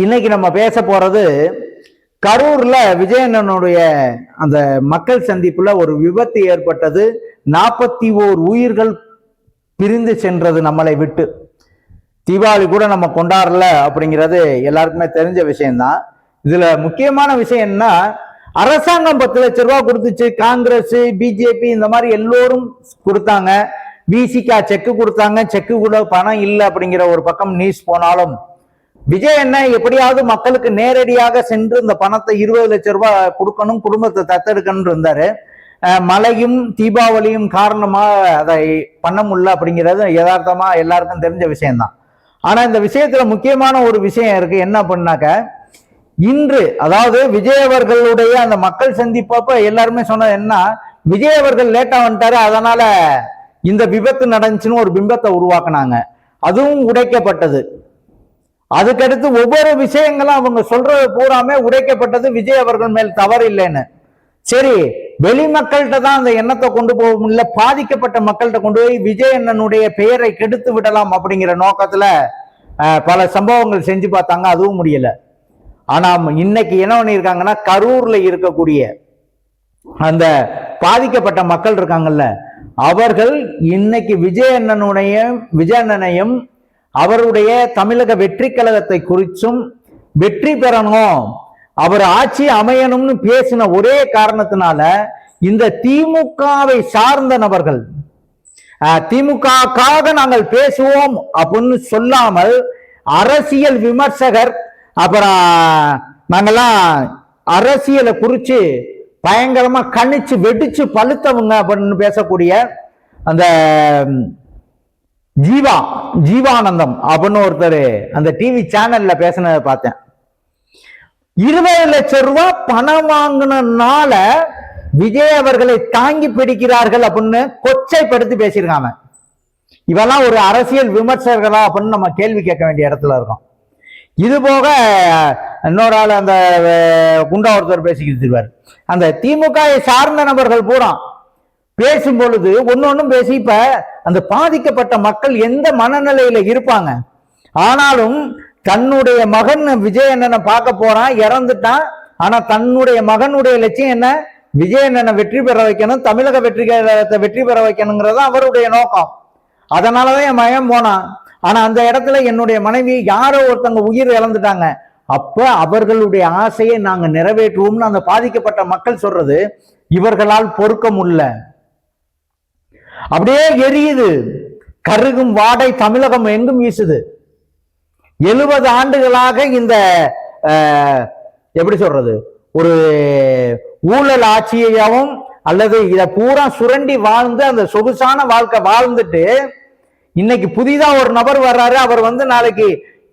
இன்னைக்கு நம்ம பேச போறது கரூர்ல விஜயண்ணனுடைய அந்த மக்கள் சந்திப்புல ஒரு விபத்து ஏற்பட்டது. நாற்பத்தி ஓர் உயிர்கள் பிரிந்து சென்றது நம்மளை விட்டு. தீபாவளி கூட நம்ம கொண்டாடல அப்படிங்கிறது எல்லாருக்குமே தெரிஞ்ச விஷயம்தான். இதுல முக்கியமான விஷயம் என்ன அரசாங்கம் பத்து லட்ச ரூபாய் கொடுத்துச்சு. காங்கிரஸ் பிஜேபி இந்த மாதிரி எல்லோரும் கொடுத்தாங்க. விசிகா செக்கு கொடுத்தாங்க. செக்கு கூட பணம் இல்லை அப்படிங்கிற ஒரு பக்கம் நியூஸ் போனாலும் விஜய் என்ன எப்படியாவது மக்களுக்கு நேரடியாக சென்று இந்த பணத்தை இருபது லட்சம் ரூபாய் கொடுக்கணும் குடும்பத்தை தத்தெடுக்கணும் இருந்தாரு. மழையும் தீபாவளியும் காரணமா அதை பண்ண முடியல அப்படிங்கிறது யதார்த்தமா எல்லாருக்கும் தெரிஞ்ச விஷயம்தான். ஆனா இந்த விஷயத்துல முக்கியமான ஒரு விஷயம் இருக்கு. என்ன பண்ணாக்க இன்று அதாவது விஜய் அவர்களுடைய அந்த மக்கள் சந்திப்பப்ப எல்லாருமே சொன்னது என்ன விஜய் அவர்கள் லேட்டா வந்துட்டாரு அதனால இந்த விபத்து நடந்துச்சுன்னு ஒரு பிம்பத்தை உருவாக்குனாங்க. அதுவும் உடைக்கப்பட்டது. அதுக்கடுத்து ஒவ்வொரு விஷயங்களும் அவங்க சொல்றது பூராமே உடைக்கப்பட்டது விஜய் அவர்கள் மேல் தவறு இல்லைன்னு. சரி வெளி மக்கள்கிட்ட தான் அந்த எண்ணத்தை கொண்டு போக முடியல பாதிக்கப்பட்ட மக்கள்கிட்ட கொண்டு போய் விஜய் அண்ணனுடைய பெயரை கெடுத்து விடலாம் அப்படிங்கிற நோக்கத்துல பல சம்பவங்கள் செஞ்சு பார்த்தாங்க அதுவும் முடியல. ஆனா இன்னைக்கு என்ன பண்ணியிருக்காங்கன்னா கரூர்ல இருக்கக்கூடிய அந்த பாதிக்கப்பட்ட மக்கள் இருக்காங்கல்ல அவர்கள் இன்னைக்கு விஜய் அண்ணனுடைய விஜய் அண்ணனையும் அவருடைய தமிழக வெற்றி கழகத்தை குறிச்சும் வெற்றி பெறணும் அவர் ஆட்சி அமையணும்னு பேசின ஒரே காரணத்தினால இந்த திமுகவை சார்ந்த நபர்கள் திமுகக்காக திமுகவுக்காக நாங்கள் பேசுவோம் அப்படின்னு சொல்லாமல் அரசியல் விமர்சகர் அப்புறம் நாங்கெல்லாம் அரசியலை குறித்து பயங்கரமாக கணிச்சு வெடிச்சு பழுத்தவங்க அப்படின்னு பேசக்கூடிய அந்த ஜீவா ஜீவானந்தம் அப்படின்னு ஒருத்தர் அந்த டிவி சேனல்ல பேசினதை பார்த்தேன். இருபது லட்சம் ரூபாய் பணம் வாங்கினால விஜய் அவர்களை தாங்கி பிடிக்கிறார்கள் அப்படின்னு கொச்சைப்படுத்தி பேசியிருக்காங்க. இவெல்லாம் ஒரு அரசியல் விமர்சகர்களா அப்படின்னு நம்ம கேள்வி கேட்க வேண்டிய இடத்துல இருக்கோம். இது போக இன்னொரு ஆள் அந்த குண்டா ஒருத்தர் பேசிக்கிட்டு அந்த திமுகவை சார்ந்த நபர்கள் பூரா பேசும் பொழுது ஒன்னொன்னும் பேசி இப்ப அந்த பாதிக்கப்பட்ட மக்கள் எந்த மனநிலையில இருப்பாங்க? ஆனாலும் தன்னுடைய மகன் விஜயண்ணனை பார்க்க போறான் இறந்துட்டான் ஆனா தன்னுடைய மகனுடைய லட்சியம் என்ன? விஜயண்ணனை வெற்றி பெற வைக்கணும் தமிழக வெற்றி கழகத்தை வெற்றி பெற வைக்கணுங்கிறது அவருடைய நோக்கம். அதனாலதான் என் மயம் போனான். ஆனா அந்த இடத்துல என்னுடைய மனைவி யாரோ ஒருத்தங்க உயிர் இழந்துட்டாங்க. அப்ப அவர்களுடைய ஆசையை நாங்க நிறைவேற்றுவோம்னு அந்த பாதிக்கப்பட்ட மக்கள் சொல்றது இவர்களால் பொறுக்க முடியல. அப்படியே எரியுது. கருகும் வாடை தமிழகம் எங்கும் வீசுது. எழுபது ஆண்டுகளாக இந்த எப்படி சொல்றது? ஒரு ஊழல் ஆட்சியையாவும் அல்லது இதை பூரா சுரண்டி வாழ்ந்து அந்த சொகுசான வாழ்க்கை வாழ்ந்துட்டு இன்னைக்கு புதிதா ஒரு நபர் வர்றாரு. அவர் வந்து நாளைக்கு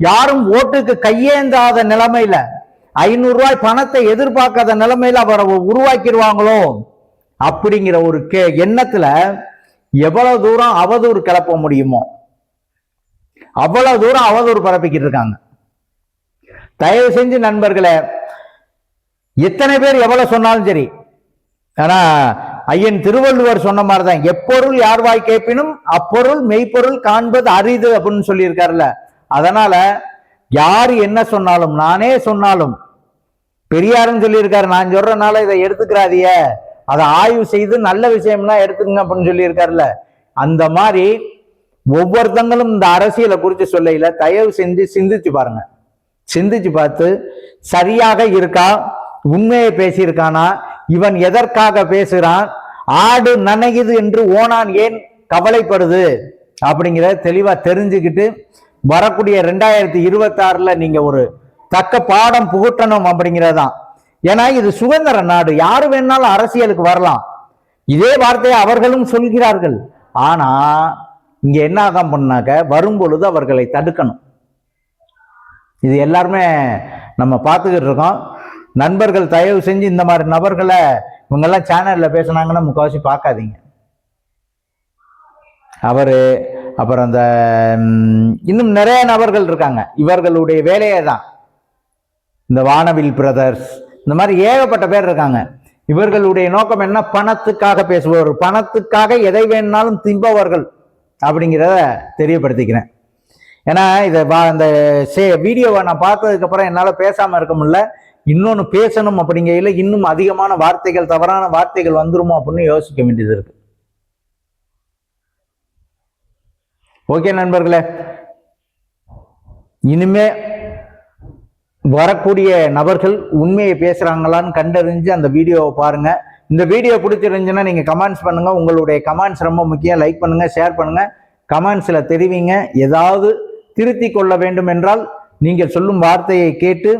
யாரும் ஓட்டுக்கு கையேந்தாத நிலைமையில ஐநூறு ரூபாய் பணத்தை எதிர்பார்க்காத நிலைமையில அவரை உருவாக்கிடுவாங்களோ? அப்படிங்கிற ஒரு கே எண்ணத்துல எவ்வளவு தூரம் அவதூறு கிளப்ப முடியுமோ அவ்வளவு தூரம் அவதூறு பரப்பிக்கிட்டு இருக்காங்க. தயவு செஞ்சு நண்பர்களே எத்தனை பேர் எவ்வளவு சொன்னாலும் சரி ஆனா ஐயன் திருவள்ளுவர் சொன்ன மாதிரிதான் எப்பொருள் யார் வாய் கேட்பினும் அப்பொருள் மெய்ப்பொருள் காண்பது அரிது அப்படின்னு சொல்லியிருக்காருல்ல. அதனால யார் என்ன சொன்னாலும் நானே சொன்னாலும் பெரியாருன்னு சொல்லியிருக்காரு நான் சொல்றனால இதை எடுத்துக்கிறாதிய அதை ஆய்வு செய்து நல்ல விஷயம்னா எடுத்துக்கங்க அப்படின்னு சொல்லியிருக்காருல்ல. அந்த மாதிரி ஒவ்வொருத்தங்களும் இந்த அரசியலை குறித்து சொல்லையில தயவு செஞ்சு சிந்திச்சு பாருங்க. சிந்திச்சு பார்த்து சரியாக இருக்கா? உண்மையை பேசியிருக்கானா? இவன் எதற்காக பேசுகிறான் ஆடு நனையுது என்று ஓனான் ஏன் கவலைப்படுது? அப்படிங்கிறத தெளிவா தெரிஞ்சுக்கிட்டு வரக்கூடிய ரெண்டாயிரத்தி இருபத்தாறில் நீங்க ஒரு தக்க பாடம் புகட்டணும் அப்படிங்கிறதான் ஏன்னா இது சுதந்திர நாடு. யாரு வேணாலும் அரசியலுக்கு வரலாம். இதே வார்த்தையை அவர்களும் சொல்கிறார்கள். ஆனா இங்க என்ன ஆகாம பண்ணாக்க வரும் பொழுது அவர்களை தடுக்கணும். இது எல்லாருமே நம்ம பார்த்துக்கிட்டு இருக்கோம். நண்பர்கள் தயவு செஞ்சு இந்த மாதிரி நபர்களை இவங்கெல்லாம் சேனல்ல பேசுனாங்கன்னா முக்கால்வாசி பார்க்காதீங்க. அவரு அப்புறம் அந்த இன்னும் நிறைய நபர்கள் இருக்காங்க. இவர்களுடைய வேலையே தான் இந்த வானவில் பிரதர்ஸ் இந்த மாதிரி ஏகப்பட்ட பேர் இருக்காங்க. இவர்களுடைய நோக்கம் என்ன? பணத்துக்காக பேசுபவர். பணத்துக்காக எதை வேணாலும் திம்பவர்கள் அப்படிங்கிறத தெரியப்படுத்திக்கிறேன். ஏன்னா இதை வா- அந்த சே- வீடியோவை நான் பார்த்ததுக்கு அப்புறம் என்னால் பேசாமல் இருக்க முடியல. இன்னொன்று பேசணும் அப்படிங்கையில் இன்னும் அதிகமான வார்த்தைகள் தவறான வார்த்தைகள் வந்துருமோ அப்படின்னு யோசிக்க வேண்டியது இருக்கு. ஓகே நண்பர்களே. இனிமே வரக்கூடிய நபர்கள் உண்மையை பேசுகிறாங்களான்னு கண்டறிஞ்சு அந்த வீடியோவை பாருங்கள் இந்த வீடியோ பிடிச்சிருந்துச்சுன்னா நீங்கள் கமெண்ட்ஸ் பண்ணுங்கள் உங்களுடைய கமெண்ட்ஸ் ரொம்ப முக்கியம். லைக் பண்ணுங்கள் ஷேர் பண்ணுங்கள் கமெண்ட்ஸில் தெரிவிங்க. ஏதாவது திருத்தி கொள்ள வேண்டும் என்றால் நீங்கள் சொல்லும் வார்த்தையை கேட்டு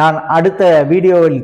நான் அடுத்த வீடியோவில்